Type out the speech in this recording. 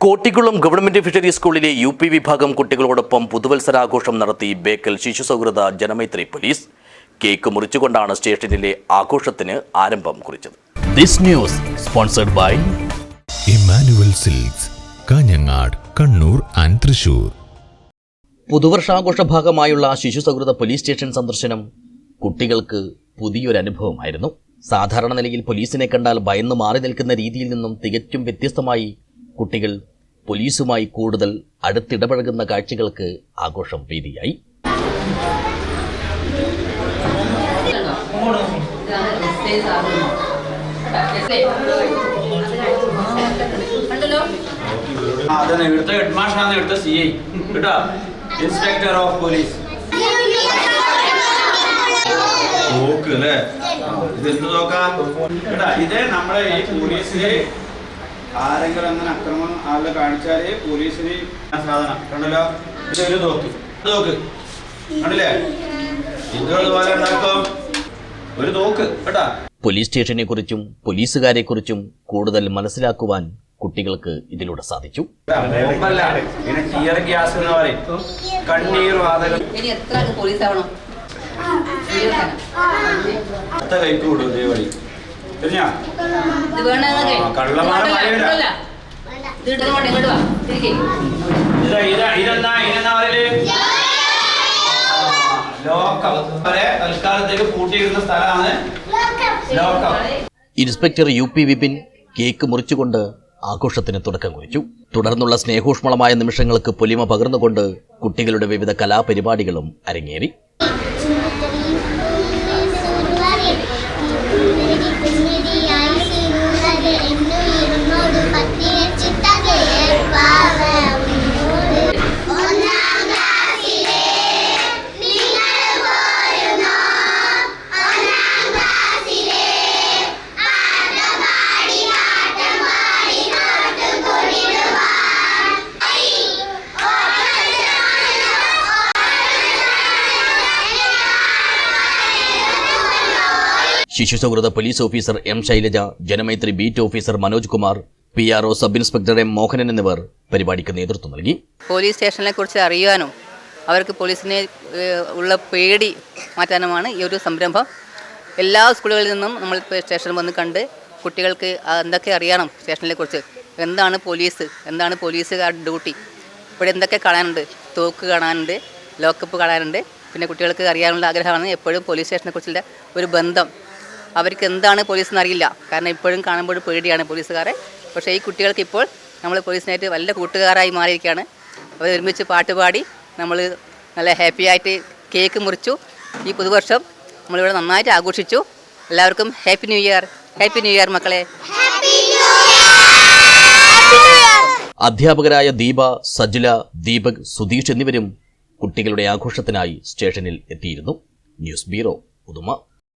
Kottikulam government fishery സ്കൂളിലെ U P വിഭാഗം കുട്ടികളോടൊപ്പം പുതുവത്സരാഘോഷം നടത്തി ബേക്കൽ ശിശു സൗഹൃദ ജനമൈത്രി പോലീസ് കേക്ക് മുറിച്ചുകൊണ്ടാണ് സ്റ്റേഷനിലെ ആഘോഷത്തിന് ആരംഭം കുറിച്ചത്. This news sponsored by Emmanuel Silks Kanhangad Kannur and Thrissur. പുതുവർഷാഘോഷ ഭാഗമായുള്ള ശിശു സൗഹൃദ പോലീസ് സ്റ്റേഷൻ സന്ദർശനം കുട്ടികൾക്ക് പുതിയൊരു അനുഭവമായിരുന്നു സാധാരണ നിലയിൽ പോലീസിനെ കണ്ടാൽ ഭയന്ന് മാറി നിൽക്കുന്ന രീതിയിൽ നിന്നും തികച്ചും വ്യത്യസ്തമായി കുട്ടികൾ പോലീസുമായി കൂടുതൽ അടുത്തിടപഴകുന്ന കാഴ്ചകൾക്ക് ആഘോഷം വേദിയായി. ഇതെന്ത് ഇവിടുത്തെ ഇവിടുത്തെ സി ഐ കേട്ടോ? ഇൻസ്പെക്ടർ ഓഫ് പോലീസ് നോക്ക് അല്ലേ? ഇത് എന്ത് നോക്കാം? കേട്ടാ ഇത് നമ്മളെ ഈ പോലീസിൽ ആരെങ്കിലും അങ്ങനെ അക്രമം ആളെ കാണിച്ചാൽ പോലീസിന് സാധനം. കണ്ടല്ലോ? ഇത് ഒരു തോക്ക് കണ്ടില്ലേ? ഇതുപോലെ ഉണ്ടാക്കും. ഒരു തോക്ക്. കേട്ടാ? പോലീസ് സ്റ്റേഷനെക്കുറിച്ചും പോലീസുകാരെക്കുറിച്ചും കൂടുതൽ മനസ്സിലാക്കുവാൻ കുട്ടികൾക്ക് ഇതിലൂടെ സാധിച്ചു. കണ്ണീർ ഇത് മഴയില്ല. ഇങ്ങോട്ട് വാ. തിരികെ ഇതാ ഇതാ ഇതെന്താ ഇതെന്താ പറയൽ ലോക്കം വരെ തൽക്കാലത്തേക്ക് പൂട്ടിയിരുന്ന സ്ഥലമാണ് locum inspector U P Vipin cake മുറിച്ചുകൊണ്ട് ആഘോഷത്തിന് തുടക്കം കുറിച്ചു. തുടർന്നുള്ള സ്നേഹോഷ്മളമായ നിമിഷങ്ങൾക്ക് പൊലിമ പകർന്നുകൊണ്ട് കുട്ടികളുടെ വിവിധ കലാപരിപാടികളും അരങ്ങേറി. ശിശു സൗഹൃദ police officer M Shailaja Janamaithri beat officer Manoj Kumar P R O sub inspector M Mohanan എന്നിവർ പരിപാടിക്ക് നേതൃത്വം നൽകി. പോലീസ് സ്റ്റേഷനെ കുറിച്ച് അറിയാനും അവർക്ക് പോലീസിനെ ഉള്ള പേടി മാറ്റാനുമാണ് ഈ ഒരു സംരംഭം. എല്ലാ സ്കൂളുകളിൽ നിന്നും നമ്മൾ സ്റ്റേഷനിൽ വന്ന് കണ്ട് കുട്ടികൾക്ക് എന്തൊക്കെ അറിയണം സ്റ്റേഷനെ കുറിച്ച്. എന്താണ് പോലീസ്? എന്താണ് പോലീസുകാരുടെ ഡ്യൂട്ടി? ഇവിടെ എന്തൊക്കെ കാണാനുണ്ട്? തോക്ക് കാണാനുണ്ട് ലോക്കപ്പ് കാണാനുണ്ട്. പിന്നെ കുട്ടികൾക്ക് അറിയാനുള്ള ആഗ്രഹമാണ് എപ്പോഴും പോലീസ് സ്റ്റേഷനെ കുറിച്ചുള്ള ഒരു ബന്ധം അവർക്ക് എന്താണ് പോലീസ് എന്നറിയില്ല കാരണം ഇപ്പോഴും കാണുമ്പോൾ പേടിയാണ് പോലീസുകാരെ പക്ഷേ ഈ കുട്ടികൾക്ക് ഇപ്പോൾ നമ്മൾ പോലീസിനായിട്ട് വല്ല കൂട്ടുകാരായി മാറിയിരിക്കുകയാണ്. അവർ ഒരുമിച്ച് പാട്ടുപാടി നമ്മൾ നല്ല ഹാപ്പി ആയിട്ട് കേക്ക് മുറിച്ചു. ഈ പുതുവർഷം നമ്മളിവിടെ നന്നായിട്ട് ആഘോഷിച്ചു. എല്ലാവർക്കും happy new year happy new year മക്കളെ. അധ്യാപകരായ ദീപ സജില ദീപക് സുധീഷ് എന്നിവരും കുട്ടികളുടെ ആഘോഷത്തിനായി സ്റ്റേഷനിൽ എത്തിയിരുന്നു. News bureau Uduma